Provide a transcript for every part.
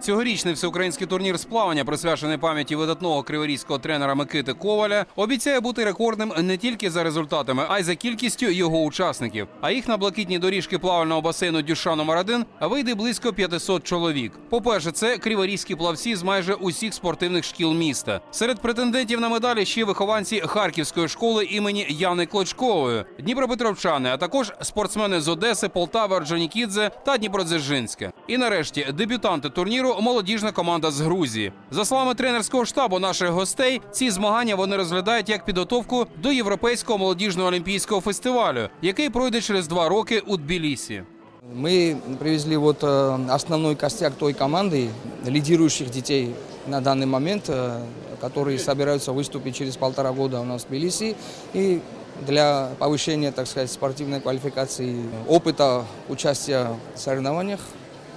Цьогорічний всеукраїнський турнір з плавання, присвячений пам'яті видатного криворізького тренера Микити Коваля, обіцяє бути рекордним не тільки за результатами, а й за кількістю його учасників. А їх на блакитні доріжки плавального басейну Дюша номер 1 вийде близько 500 чоловік. По-перше, це криворізькі плавці з майже усіх спортивних шкіл міста. Серед претендентів на медалі ще вихованці Харківської школи імені Яни Клочкової, Дніпропетровчани, а також спортсмени з Одеси, Полтави, Орджонікідзе та Дніпродзержинська. І нарешті дебютанти турніру молодіжна команда з Грузії. За словами тренерського штабу наших гостей, ці змагання вони розглядають як підготовку до європейського молодіжного олімпійського фестивалю, який пройде через два роки у Тбілісі. Мы привезли вот э, основной костяк той команды, лидирующих детей на данный момент, э, которые собираются выступить через полтора года у нас в Тбилиси. И для повышения, так сказать, спортивной квалификации, опыта участия в соревнованиях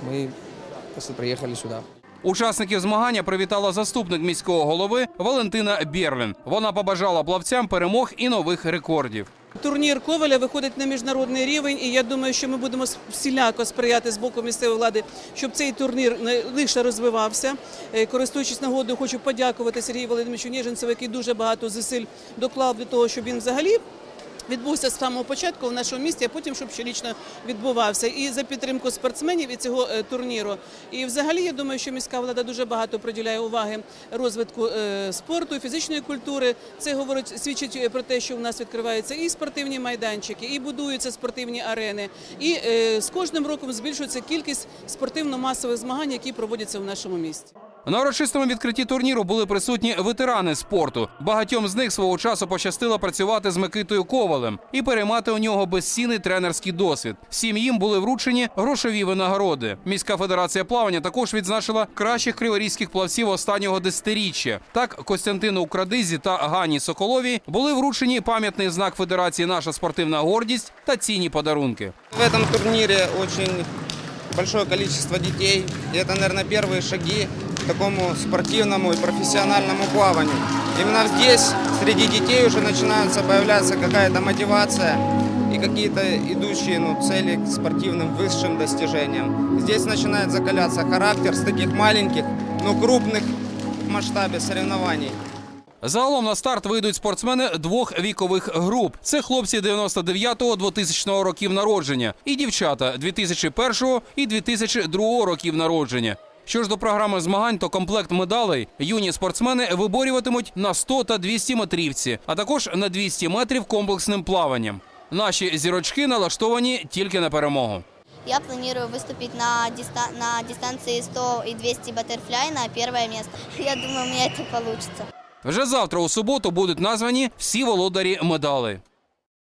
мы просто приехали сюда. Учасників змагання привітала заступник міського голови Валентина Бєрлін. Вона побажала плавцям перемог і нових рекордів. Турнір Коваля виходить на міжнародний рівень, і я думаю, що ми будемо всіляко сприяти з боку місцевої влади, щоб цей турнір не лише розвивався. Е, Користуючись нагодою, хочу подякувати Сергію Володимировичу Ніженцеву, який дуже багато зусиль доклав для того, щоб він взагалі. Відбувся з самого початку в нашому місті, а потім щоб щорічно відбувався і за підтримку спортсменів і цього е, турніру. І взагалі я думаю, що міська влада дуже багато приділяє уваги розвитку е, спорту, фізичної культури. Це говорить свідчить е, про те, що в нас відкриваються і спортивні майданчики, і будуються спортивні арени. І з кожним роком збільшується кількість спортивно-масових змагань, які проводяться в нашому місті. На урочистому відкритті турніру були присутні ветерани спорту. Багатьом з них свого часу пощастило працювати з Микитою Ковалем і переймати у нього безцінний тренерський досвід. Всім їм були вручені грошові винагороди. Міська федерація плавання також відзначила кращих криворізьких плавців останнього десятиріччя. Так Костянтину Украдизі та Гані Соколовій були вручені пам'ятний знак федерації Наша спортивна гордість та цінні подарунки. В этом турнире очень большое количество детей. И это, наверное, первые шаги к такому спортивному и профессиональному плаванию. Именно здесь среди детей уже начинается появляться какая-то мотивация и какие-то идущие ну, цели к спортивным высшим достижениям. Здесь начинает закаляться характер с таких маленьких, но крупных в масштабе соревнований. Загалом на старт вийдуть спортсмени двох вікових груп. Це хлопці 99-2000 років народження і дівчата 2001 і 2002 років народження. Що ж до програми змагань, то комплект медалей юні спортсмени виборюватимуть на 100 та 200 метрівці, а також на 200 метрів комплексним плаванням. Наші зірочки налаштовані тільки на перемогу. Я планирую выступить на, диста- на дистанции 100 и 200 баттерфляй на первое место. Я думаю, у меня это получится. Вже завтра у суботу будуть названі всі володарі медалей.